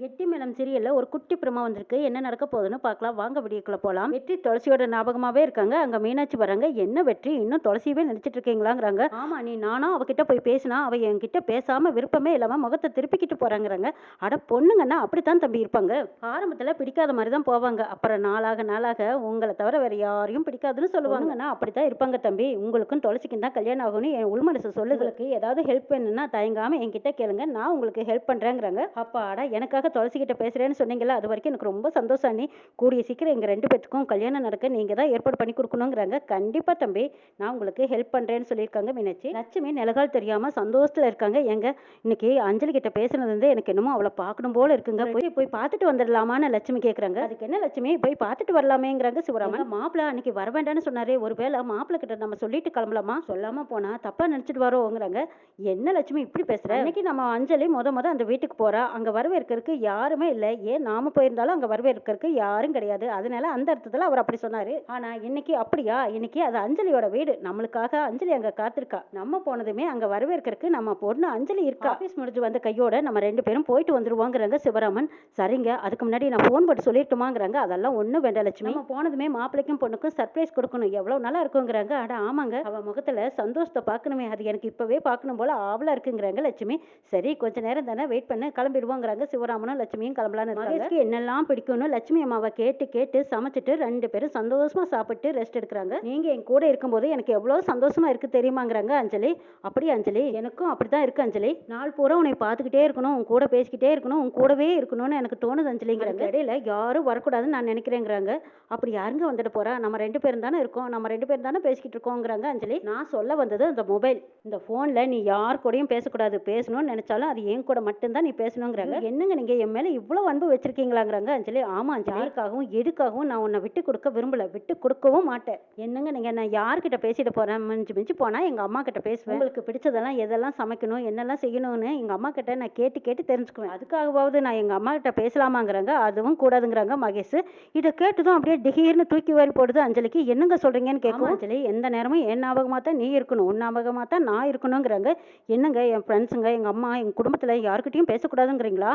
கெட்டி மேளம் சீரியல்ல ஒரு குட்டி பிரமா வந்திருக்கு. என்ன நடக்க போகுதுன்னு பார்க்கலாம். வாங்க வீடியோக்குள்ள போலாம். வெற்றி துளசியோட ஞாபகமாவே இருக்காங்க. அங்க மீனாட்சி வராங்க என்ன வெற்றி? இன்னும் துளசியவே நினைச்சிட்டு இருக்கீங்களாங்கிறாங்க. ஆமா நீ நானும் அவகிட்ட போய் பேசினா அவ என்கிட்ட பேசாம விருப்பமே இல்லாம முகத்தை திருப்பிக்கிட்டு போகிறாங்கிறாங்க அட பொண்ணுங்கன்னா அப்படித்தான் தம்பி இருப்பாங்க. ஆரம்பத்துல பிடிக்காத மாதிரி தான் போவாங்க. அப்புறம் நாளாக நாளாக உங்களை தவிர வேற யாரையும் பிடிக்காதுன்னு சொல்லுவாங்கன்னா அப்படித்தான் இருப்பாங்க தம்பி. உங்களுக்கும் துளசிக்கும் தான் கல்யாணம் ஆகும்னு என் உள்மனசு சொல்லுதலுக்கு ஏதாவது ஹெல்ப் வேணும்னா தயங்காம என்கிட்ட கேளுங்க. நான் உங்களுக்கு ஹெல்ப் பண்றேங்கிறாங்க. அப்பாடா எனக்காக துளசி கிட்ட பேசுறேன்னு சொன்னீங்கல்ல அது வரைக்கும் எனக்கு ரொம்ப சந்தோஷம் நீ கூடிய சீக்கிரம் எங்க ரெண்டு பேத்துக்கும் கல்யாணம் நடக்க நீங்க தான் ஏற்பாடு பண்ணி கொடுக்கணுங்கிறாங்க. கண்டிப்பா தம்பி நான் உங்களுக்கு ஹெல்ப் பண்றேன்னு சொல்லியிருக்காங்க மீனாட்சி. லட்சுமி நிலகால் தெரியாம சந்தோஷத்துல இருக்காங்க. எங்க இன்னைக்கு அஞ்சலி கிட்ட பேசுனது வந்து எனக்கு என்னமோ அவளை பார்க்கணும் போல இருக்குங்க. போய் போய் பார்த்துட்டு வந்துடலாமான்னு லட்சுமி கேக்குறாங்க. அதுக்கு என்ன லட்சுமி? போய் பார்த்துட்டு வரலாமேங்கிறாங்க சிவராமன். மாப்பிள்ள அன்னைக்கு வர வேண்டாம்னு சொன்னாரே ஒருவேளை மாப்பிள்ள கிட்ட நம்ம சொல்லிட்டு கிளம்பலாமா? சொல்லாம போனா தப்பா நினைச்சிட்டு வரோங்கிறாங்க. என்ன லட்சுமி இப்படி பேசுற? இன்னைக்கு நம்ம அஞ்சலி முத முத அந்த வீட்டுக்கு போறா. அங்க வரவேற்கிறதுக்கு யாருமே இல்லை. ஏன் நாம போயிருந்தாலும் அங்கே வரவேற்கிறதுக்கு யாரும் கிடையாது. அதனால அந்த அர்த்தத்தில் அவர் அப்படி சொன்னார். ஆனால் இன்னைக்கு அப்படியா? இன்னைக்கு அது அஞ்சலியோட வீடு. நம்மளுக்காக அஞ்சலி அங்கே காத்திருக்கா. நம்ம போனதுமே அங்கே வரவேற்கிறதுக்கு நம்ம பொண்ணு அஞ்சலி இருக்கா? ஆஃபீஸ் முடிஞ்சு வந்த கையோட நம்ம ரெண்டு பேரும் போயிட்டு வந்துருவோங்கிறாங்க சிவராமன். சரிங்க அதுக்கு முன்னாடி நான் ஃபோன் போட்டு சொல்லிட்டுமாங்கிறாங்க அதெல்லாம் ஒன்றும் வேண்டாம் லட்சுமி. நம்ம போனதுமே மாப்பிள்ளைக்கும் பொண்ணுக்கும் சர்ப்ரைஸ் கொடுக்கணும். எவ்வளோ நல்லா இருக்குங்கிறாங்க. அட ஆமாங்க. அவன் முகத்தில் சந்தோஷத்தை பார்க்கணுமே. அது எனக்கு இப்போவே பார்க்கணும் போல ஆவலாக இருக்குங்கிறாங்க லட்சுமி. சரி கொஞ்ச நேரம் தானே வெயிட் பண்ண. கிளம்பிடுவோங்கிறாங்க சிவராமனும் லட்சுமியும் கிளம்பலான்னு மகேஷ்க்கு என்னெல்லாம் பிடிக்கும்னு லட்சுமி அம்மாவை கேட்டு கேட்டு சமைச்சிட்டு ரெண்டு பேரும் சந்தோஷமா சாப்பிட்டு ரெஸ்ட் எடுக்கிறாங்க. நீங்க என் கூட இருக்கும்போது எனக்கு எவ்வளவு சந்தோஷமா இருக்கு தெரியுமாங்கிறாங்க அஞ்சலி. அப்படியே அஞ்சலி எனக்கும் அப்படிதான் இருக்கு அஞ்சலி. நாள் பூரா உன்னை பார்த்துக்கிட்டே இருக்கணும் உன் கூட பேசிக்கிட்டே இருக்கணும் உன் கூடவே இருக்கணும்னு எனக்கு தோணுது அஞ்சலிங்கிறாங்க. இடையில யாரும் வரக்கூடாதுன்னு நான் நினைக்கிறேங்கிறாங்க. அப்படி யாருங்க வந்துட்டு போறா? நம்ம ரெண்டு பேரும் தானே இருக்கோம். நம்ம ரெண்டு பேரும் தானே பேசிக்கிட்டு இருக்கோங்கிறாங்க அஞ்சலி. நான் சொல்ல வந்தது அந்த மொபைல். இந்த போன்ல நீ யார் கூடயும் பேசக்கூடாது. பேசணும்னு நினைச்சாலும் அது என் கூட மட்டும்தான் நீ பேசணுங்கிறாங்க. என்னங்க நீங்க என் மேல இவ்வளவு அன்பு வச்சிருக்கீங்களாங்கிறாங்க அஞ்சலி. ஆமா அஞ்சலி. யாருக்காகவும் எதுக்காகவும் நான் உன்னை விட்டு கொடுக்க விரும்பல. விட்டு கொடுக்கவும் மாட்டேன். என்னங்க நீங்க? நான் யார்கிட்ட பேசிட்டு போறேன்? மிஞ்சி மிஞ்சி போனா எங்க அம்மா கிட்ட பேசுவேன். உங்களுக்கு பிடிச்சதெல்லாம் எதெல்லாம் சமைக்கணும் என்னெல்லாம் செய்யணும்னு எங்க அம்மா கிட்ட நான் கேட்டு கேட்டு தெரிஞ்சுக்குவேன். அதுக்காகவாவது நான் எங்க அம்மா கிட்ட பேசலாமாங்கிறாங்க. அதுவும் கூடாதுங்கிறாங்க மகேஷ். இதை கேட்டதும் அப்படியே திடீர்னு தூக்கி வாரி போடுது அஞ்சலிக்கு. என்னங்க சொல்றீங்கன்னு கேட்கும் அஞ்சலி. எந்த நேரமும் என் ஞாபகமா தான் நீ இருக்கணும் உன் ஞாபகமா தான் நான் இருக்கணுங்கிறாங்க. என்னங்க என் ஃப்ரெண்ட்ஸுங்க எங்க அம்மா எங்க குடும்பத்துல யாருக்கிட்டையும் பேசக்கூடாதுங்கிறீங்களா?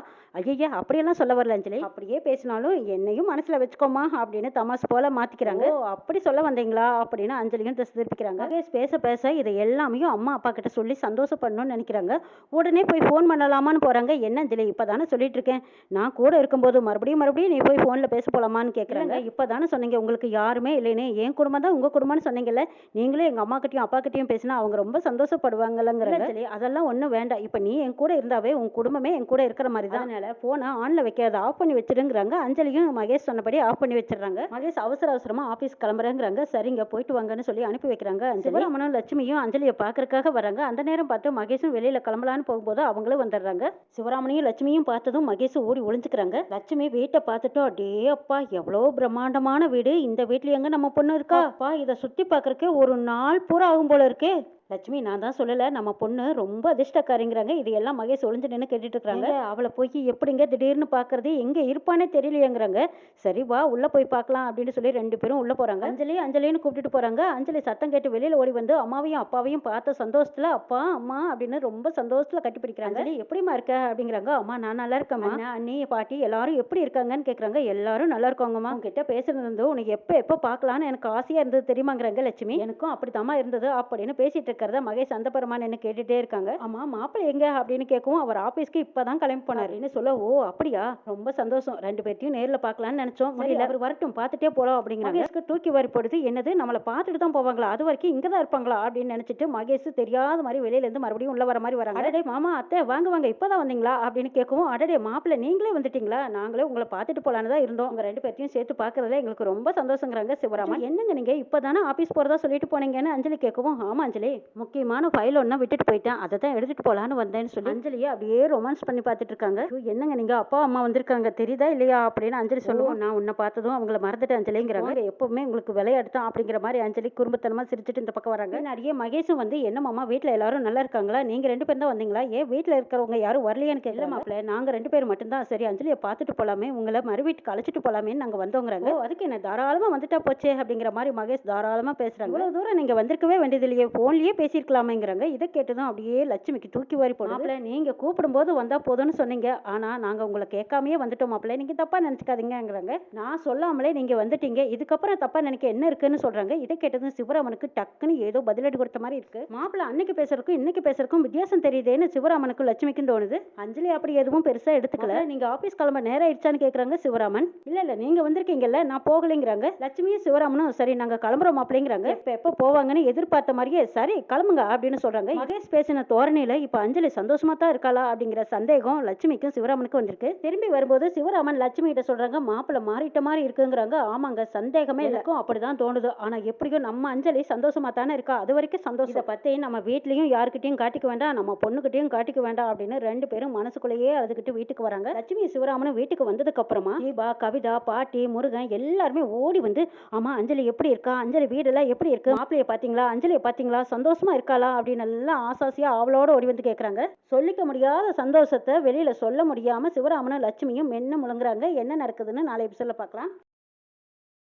ஐயா அப்படியெல்லாம் சொல்ல வரல அஞ்சலி. அப்படியே பேசினாலும் என்னையும் மனசுல வச்சுக்கோமா அப்படின்னு தமாஸ் போல மாத்திக்கிறாங்க. அப்படி சொல்ல வந்தீங்களா அப்படின்னு அஞ்சலியும் திருப்பிக்கிறாங்க பேச பேச இதை எல்லாமே அம்மா அப்பா கிட்ட சொல்லி சந்தோஷப்படணும்னு நினைக்கிறாங்க. உடனே போய் ஃபோன் பண்ணலாமான்னு போறாங்க. என்ன அஞ்சலி இப்பதானே சொல்லிட்டு இருக்கேன். நான் கூட இருக்கும்போது மறுபடியும் மறுபடியும் நீ போய் ஃபோன்ல பேச போலாமான்னு கேக்குறாங்க. இப்பதானே சொன்னீங்க. உங்களுக்கு யாருமே இல்லைன்னு. என் குடும்பம் தான் உங்க குடும்பம்னு சொன்னீங்கல்ல. நீங்களும் எங்க அம்மா கிட்டயும் அப்பா கிட்டயும் பேசினா அவங்க ரொம்ப சந்தோஷப்படுவாங்கல்லங்கிறாங்க. சரி அதெல்லாம் ஒண்ணும் வேண்டாம். இப்ப நீ என் கூட இருந்தாவே உன் குடும்பமே என் கூட இருக்கிற மாதிரி தான் அதனால ஃபோனை ஆன்ல வைக்காத ஆஃப் பண்ணி வச்சிருங்கிறாங்க. அஞ்சலியும் மகேஷ் சொன்னபடி ஆஃப் பண்ணி வச்சிடுறாங்க. மகேஷ் அவசர அவசரமா ஆபீஸ் கிளம்புறேங்கிறாங்க. சரிங்க போயிட்டு வாங்கன்னு சொல்லி அனுப்பி வைக்கிறாங்க சிவராமனும் லட்சுமியும் அஞ்சலியை பாக்குறதுக்காக வராங்க. அந்த நேரம் பார்த்து மகேஷும் வெளியில கிளம்பலான்னு போகும்போது அவங்களும் வந்துடுறாங்க. சிவராமனையும் லட்சுமியும் பார்த்ததும் மகேஷும் ஓடி ஒளிஞ்சுக்கிறாங்க. லட்சுமி வீட்டை பார்த்துட்டோம் அடே அப்பா எவ்வளோ பிரம்மாண்டமான வீடு. இந்த வீட்ல எங்க நம்ம பொண்ணு இருக்கா? அப்பா இதை சுத்தி பார்க்கறதுக்கு ஒரு நாள் பூரா ஆகும் போல இருக்கே. லட்சுமி நான் தான் சொல்லல. நம்ம பொண்ணு ரொம்ப அதிர்ஷ்டக்காரிங்கிறாங்க. இது எல்லாம் மகேஷ் ஒளிஞ்சு நின்று கேட்டுட்டு இருக்காங்க அவளை போய் எப்படிங்க திடீர்னு பாக்குறது? எங்க இருப்பானே தெரியலையேங்கிறாங்க. சரி வா உள்ள போய் பார்க்கலாம் அப்படின்னு சொல்லி ரெண்டு பேரும் உள்ள போறாங்க. அஞ்சலி அஞ்சலின்னு கூப்பிட்டுட்டு போறாங்க. அஞ்சலி சத்தம் கேட்டு வெளியில ஓடி வந்து அம்மாவையும் அப்பாவையும் பார்த்த சந்தோஷத்துல அப்பா அம்மா அப்படின்னு ரொம்ப சந்தோஷத்துல கட்டி பிடிக்கிறாங்க. அஞ்சலி எப்படிமா இருக்க? அப்படிங்கிறாங்க. அம்மா நான் நல்லா இருக்கேம்மா. அண்ணா, பாட்டி எல்லாரும் எப்படி இருக்காங்கன்னு கேக்குறாங்க. எல்லாரும் நல்லா இருக்காங்கம்மா. உங்ககிட்ட பேசுறது வந்து உனக்கு எப்ப எப்ப பார்க்கலாம்னு எனக்கு ஆசையா இருந்தது தெரியுமாங்கிறாங்க லட்சுமி. எனக்கும் அப்படித்தாம்மா இருந்தது அப்படின்னு பேசிட்டு இருக்கிறத மகேஷ் அந்த என்ன கேட்டுட்டே இருக்காங்க. ஆமா மாப்பிள்ளை எங்க அப்படின்னு கேட்கவும் அவர் ஆபீஸ்க்கு இப்பதான் கிளம்பி போனாருன்னு சொல்ல ஓ அப்படியா? ரொம்ப சந்தோஷம். ரெண்டு பேர்த்தையும் நேர்ல பார்க்கலாம்னு நினைச்சோம். அவர் வரட்டும் பார்த்துட்டே போலாம் அப்படிங்கிறாங்க. தூக்கி வாரி போடுது என்னது? நம்மள பார்த்துட்டு தான் போவாங்களா? அது வரைக்கும் இங்க தான் இருப்பாங்களா? அப்படின்னு நினைச்சிட்டு மகேஷ் தெரியாத மாதிரி வெளியில இருந்து மறுபடியும் உள்ள வர மாதிரி வராங்க. அடடே மாமா அத்தை வாங்க வாங்க இப்பதான் வந்தீங்களா? அப்படின்னு கேட்கவும் அடடே மாப்பிள்ளை நீங்களே வந்துட்டீங்களா? நாங்களே உங்களை பார்த்துட்டு போலான்னு தான் இருந்தோம். உங்க ரெண்டு பேர்த்தையும் சேர்த்து பார்க்கறதுல எங்களுக்கு ரொம்ப சந்தோஷங்கிறாங்க சிவராமன். என்னங்க நீங்க? இப்பதானே ஆபீஸ் போறதா சொல்லிட்டு போனீங்கன்னு அஞ்சலி கேட்கவும் ஆமா அஞ்சலி. முக்கியமான ஃபைல் ஒன்றை விட்டுட்டு போயிட்டேன். அதை தான் எடுத்துட்டு போலான்னு வந்தேன்னு சொல்லி அஞ்சலியை அப்படியே ரொமான்ஸ் பண்ணி பார்த்துட்டு இருக்காங்க என்னங்க நீங்க அப்பா அம்மா வந்திருக்காங்க? தெரியுதா இல்லையா? அப்படின்னு அஞ்சலி சொல்லுவோம் நான் உன்னை பார்த்ததும் அவங்கள மறந்துட்டு அஞ்சலிங்கிறாங்க. எப்பவுமே உங்களுக்கு விளையாட்டு தான் அப்படிங்கிற மாதிரி அஞ்சலி குறும்புத்தனமா சிரிச்சிட்டு இந்த பக்கம் வராங்க. நிறைய மகேஷும் வந்து என்ன மாமா வீட்ல எல்லாரும் நல்லா இருக்காங்களா? நீங்க ரெண்டு பேரும் தான் வந்தீங்களா? ஏன் வீட்ல இருக்கிறவங்க யாரும் வரலையான்னு கேட்கல மாப்பிள்ள நாங்க ரெண்டு பேரும் மட்டும்தான். சரி அஞ்சலியை பார்த்துட்டு போலாமே. உங்களை மறு வீட்டுக்கு அழைச்சிட்டு போலாமேன்னு நாங்க வந்தோங்கிறாங்க. "ஓ, அதுக்கு என்ன தாராளமா வந்துட்டா போச்சே? அப்படிங்கிற மாதிரி மகேஷ் தாராளமா பேசுறாங்க. இவ்வளவு தூரம் நீங்க வந்திருக்கவே வேண்டியது இல்லையே போன்லயே பேசியிருக்கலாமேங்கிறாங்க. இதை கேட்டதும் அப்படியே லட்சுமிக்கு தூக்கி வாரி போடும் நீங்கள் நீங்க கூப்பிடும்போது வந்தா போதும்னு சொன்னீங்க. ஆனா நாங்க உங்களை கேட்காமயே வந்துட்டோம் மாப்பிள்ள. நீங்க தப்பா நினைச்சுக்காதீங்கங்கிறாங்க. நான் சொல்லாமலே நீங்க வந்துட்டீங்க. இதுக்கப்புறம் தப்பா நினைக்க என்ன இருக்குன்னு சொல்றாங்க. இதை கேட்டதும் சிவராமனுக்கு டக்குன்னு ஏதோ பதிலடி கொடுத்த மாதிரி இருக்கு. மாப்பிள்ள அன்னைக்கு பேசுறதுக்கும் இன்னைக்கு பேசுறதுக்கும் வித்தியாசம் தெரியுதேன்னு சிவராமனுக்கு லட்சுமிக்கும் தோணுது. அஞ்சலி அப்படி எதுவும் பெருசா எடுத்துக்கல. நீங்க ஆபீஸ் கிளம்ப நேரம் ஆயிடுச்சான்னு கேக்குறாங்க சிவராமன். இல்ல இல்ல நீங்க வந்திருக்கீங்கல்ல நான் போகலைங்கிறாங்க. லட்சுமியும் சிவராமனும் சரி நாங்க கிளம்புறோம் மாப்பிள்ளைங்கிறாங்க. இப்போ எப்ப போவாங்கன்னு எதிர்பார்த்த மாதிரியே சரி கிளம்புங்க அப்படின்னு சொல்றாங்க. மகேஷ் பேசின தோரணையில இப்ப அஞ்சலி சந்தோஷமா தான் இருக்காளா அப்படிங்கிற சந்தேகம் லட்சுமிக்கும் சிவராமனுக்கும் வந்திருக்கு. திரும்பி வரும்போது சிவராமன் லட்சுமி கிட்ட சொல்றாங்க மாப்பிள்ள மாறிட்ட மாதிரி இருக்குங்கிறாங்க. ஆமாங்க சந்தேகமே எனக்கும் அப்படிதான் தோணுது. ஆனா எப்படியோ நம்ம அஞ்சலி சந்தோஷமா தானே இருக்கா? அது வரைக்கும் சந்தோஷம். இதை பத்தி நம்ம வீட்லயும் யாருக்கிட்டையும் காட்டிக்க வேண்டாம். நம்ம பொண்ணுகிட்டயும் காட்டிக்க வேண்டாம் அப்படின்னு ரெண்டு பேரும் மனசுக்குள்ளேயே அழுதுகிட்டு வீட்டுக்கு வராங்க. லட்சுமி சிவராமனும் வீட்டுக்கு வந்ததுக்கு அப்புறமா தீபா கவிதா பாட்டி முருகன் எல்லாருமே ஓடி வந்து ஆமா அஞ்சலி எப்படி இருக்கா? அஞ்சலி வீடெல்லாம் எப்படி இருக்கு? மாப்பிள்ளைய பாத்தீங்களா? அஞ்சலியை பாத்தீங்களா? சந்தோஷமா இருக்காளா அப்படின்னு எல்லாம் ஆசாசியா அவளோட ஓடி வந்து கேட்குறாங்க சொல்லிக்க முடியாத சந்தோஷத்தை வெளியில சொல்ல முடியாம சிவராமனும் லட்சுமியும் என்ன முழங்குறாங்க என்ன நடக்குதுன்னு நாளை எபிசோட்ல பார்க்கலாம்.